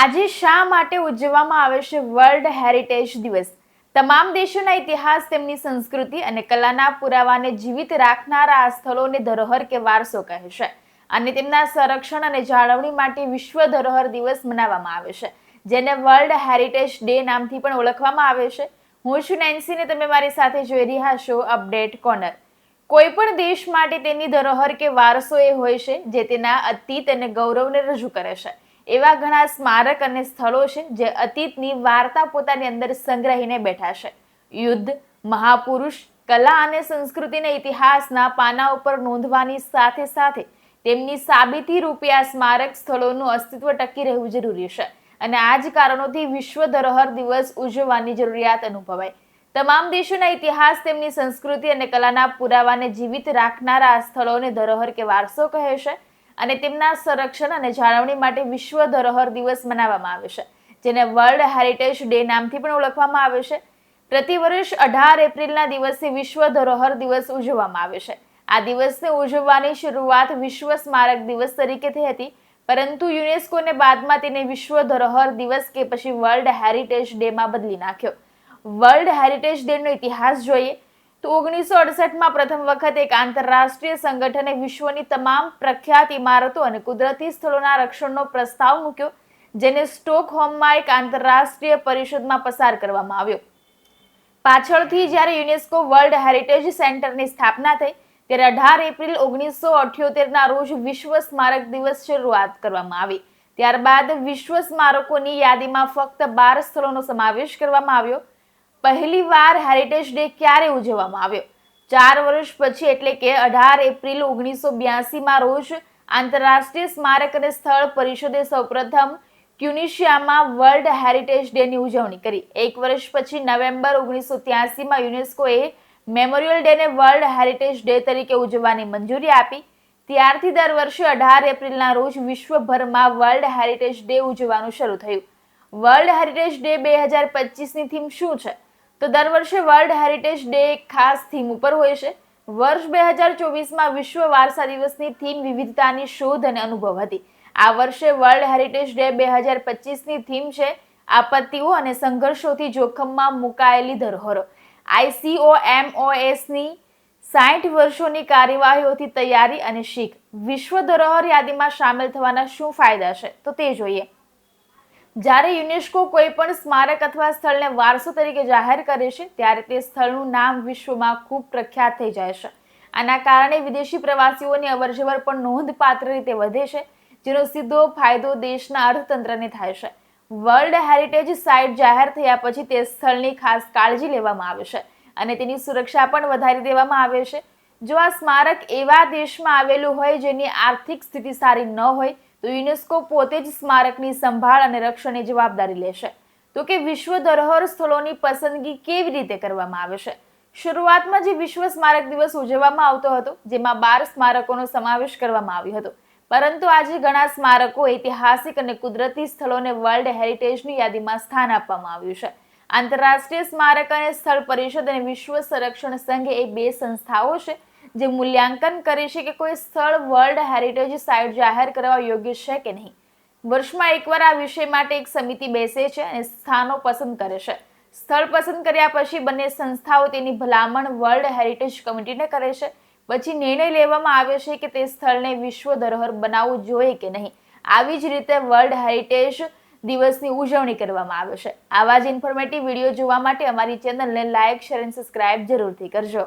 આજે શા માટે ઉજવવામાં આવે છે વર્લ્ડ હેરિટેજ દિવસ? તમામ દેશોના ઇતિહાસ, તેમની સંસ્કૃતિ અને કલાના પુરાવાને જીવિત રાખનારા આ સ્થળોને ધરોહર કે વારસો કહે છે. અને તેમના સંરક્ષણ અને જાળવણી માટે વિશ્વ ધરોહર દિવસ મનાવવામાં આવે છે, જેને વર્લ્ડ હેરિટેજ ડે નામથી પણ ઓળખવામાં આવે છે. હું છું નેન્સી ને તમે મારી સાથે જોઈ રહ્યા છો અપડેટ કોર્નર. કોઈ પણ દેશ માટે તેની ધરોહર કે વારસો એ હોય છે, જે તેના અતીત અને ગૌરવને રજૂ કરે છે. એવા ઘણા સ્મારક અને સ્થળો છે જે અતીતની વાર્તા પોતાની અંદર સંગ્રહીને બેઠા છે. યુદ્ધ, મહાપુરુષ, કલા અને સંસ્કૃતિને ઇતિહાસના પાના ઉપર નોંધવાની સાથે સાથે તેમની સાબિતી રૂપે આ સ્મારક સ્થળોનું અસ્તિત્વ ટકી રહેવું જરૂરી છે અને આ જ કારણોથી વિશ્વ ધરોહર દિવસ ઉજવવાની જરૂરિયાત અનુભવાય. તમામ દેશોના ઇતિહાસ તેમની સંસ્કૃતિ અને કલાના પુરાવાને જીવિત રાખનારા આ સ્થળોને ધરોહર કે વારસો કહે છે. અને તેમના સંરક્ષણ અને જાળવણી માટે વિશ્વ ધરોહર દિવસ મનાવવામાં આવે છે, જેને વર્લ્ડ હેરિટેજ ડે નામથી પણ ઓળખવામાં આવે છે. પ્રતિ વર્ષ અઢાર એપ્રિલના દિવસે વિશ્વ ધરોહર દિવસ ઉજવવામાં આવે છે. આ દિવસને ઉજવવાની શરૂઆત વિશ્વ સ્મારક દિવસ તરીકે થઈ હતી, પરંતુ યુનેસ્કોને બાદમાં તેને વિશ્વ ધરોહર દિવસ કે પછી વર્લ્ડ હેરિટેજ ડેમાં બદલી નાખ્યો. વર્લ્ડ હેરિટેજ ડેનો ઇતિહાસ જોઈએ તો ઓગણીસો અડસઠમાં પ્રથમ વખત એક આંતરરાષ્ટ્રીય સંગઠને વિશ્વની તમામ પ્રખ્યાત ઇમારતો અને કુદરતી સ્થળોના રક્ષણનો પ્રસ્તાવ મૂક્યો, જેને સ્ટોકહોમમાં એક આંતરરાષ્ટ્રીય પરિષદમાં પસાર કરવામાં આવ્યો. પાછળથી જ્યારે યુનેસ્કો વર્લ્ડ હેરિટેજ સેન્ટરની સ્થાપના થઈ, ત્યારે અઢાર એપ્રિલ ઓગણીસો અઠ્યોતેરના રોજ વિશ્વ સ્મારક દિવસ શરૂઆત કરવામાં આવી. ત્યારબાદ વિશ્વ સ્મારકોની યાદીમાં ફક્ત બાર સ્થળોનો સમાવેશ કરવામાં આવ્યો. પહેલી વાર હેરિટેજ ડે ક્યારે ઉજવવામાં આવ્યો? ચાર વર્ષ પછી એટલે કે અઢાર એપ્રિલ ઓગણીસો બ્યાસીમાં રોજ આંતરરાષ્ટ્રીય સ્મારક અને સ્થળ પરિષદે સૌપ્રથમ ટ્યુનિશિયામાં વર્લ્ડ હેરિટેજ ડેની ઉજવણી કરી. એક વર્ષ પછી નવેમ્બર ઓગણીસો ત્યાસીમાં યુનેસ્કોએ મેમોરિયલ ડેને વર્લ્ડ હેરિટેજ ડે તરીકે ઉજવવાની મંજૂરી આપી. ત્યારથી દર વર્ષે અઢાર એપ્રિલના રોજ વિશ્વભરમાં વર્લ્ડ હેરિટેજ ડે ઉજવવાનું શરૂ થયું. વર્લ્ડ હેરિટેજ ડે બે હજાર પચીસની થીમ શું છે? તો દર વર્ષે વર્લ્ડ હેરિટેજ ડે એક ખાસ થીમ ઉપર હોય છે. વર્ષ બે હજાર ચોવીસમાં વિશ્વ વારસા દિવસની થીમ વિવિધતાની શોધ અને અનુભવ હતી. આ વર્ષે વર્લ્ડ હેરિટેજ ડે બે હજાર પચીસની થીમ છે આપત્તિઓ અને સંઘર્ષોથી જોખમમાં મુકાયેલી ધરોહરો. આઈસીઓએમઓએસની સાઠ વર્ષોની કાર્યવાહીઓથી તૈયારી અને શીખ. વિશ્વ ધરોહર યાદીમાં સામેલ થવાના શું ફાયદા છે? તો તે જોઈએ. જ્યારે યુનેસ્કો કોઈ પણ સ્મારક અથવા સ્થળને વારસો તરીકે જાહેર કરે છે, ત્યારે તે સ્થળનું નામ વિશ્વમાં ખૂબ પ્રખ્યાત થઈ જાય છે. આના કારણે વિદેશી પ્રવાસીઓની અવરજવર પણ નોંધપાત્ર રીતે વધે છે, જેનો સીધો ફાયદો દેશના અર્થતંત્રને થાય છે. વર્લ્ડ હેરિટેજ સાઇટ જાહેર થયા પછી તે સ્થળની ખાસ કાળજી લેવામાં આવે છે અને તેની સુરક્ષા પણ વધારી દેવામાં આવે છે. જો આ સ્મારક એવા દેશમાં આવેલું હોય જેની આર્થિક સ્થિતિ સારી ન હોય તો યુનેસ્કો પોતે જ સ્મારકની સંભાળ અને રક્ષણની જવાબદારી લેશે. તો કે વિશ્વ ધરોહર સ્થળોની પસંદગી કેવી રીતે કરવામાં આવે છે? શરૂઆતમાં જે વિશ્વ સ્મારક દિવસ ઉજવવામાં આવતો હતો, જેમાં બાર સ્મારકોનો સમાવેશ કરવામાં આવ્યો હતો. પરંતુ આજે ઘણા સ્મારકો ઐતિહાસિક અને કુદરતી સ્થળોને વર્લ્ડ હેરિટેજની યાદીમાં સ્થાન આપવામાં આવ્યું છે. આંતરરાષ્ટ્રીય સ્મારક અને સ્થળ પરિષદ અને વિશ્વ સંરક્ષણ સંઘ એ બે સંસ્થાઓ છે જે મૂલ્યાંકન કરે છે કે કોઈ સ્થળ વર્લ્ડ હેરિટેજ સાઇટ જાહેર કરવા યોગ્ય છે કે નહીં? વર્ષમાં એકવાર આ વિષય માટે એક સમિતિ બેસે છે અને સ્થાનો પસંદ કરે છે. સ્થળ પસંદ કર્યા પછી બંને સંસ્થાઓ તેની ભલામણ વર્લ્ડ હેરિટેજ કમિટીને કરે છે. પછી નિર્ણય લેવામાં આવે છે કે તે સ્થળને વિશ્વ ધરોહર બનાવવું જોઈએ કે નહીં? આવી જ રીતે વર્લ્ડ હેરિટેજ દિવસની ઉજવણી કરવામાં આવે છે. આવા જ ઇન્ફોર્મેટિવ વીડિયો જોવા માટે અમારી ચેનલને લાઇક શેર અને સબસ્ક્રાઇબ જરૂરથી કરજો.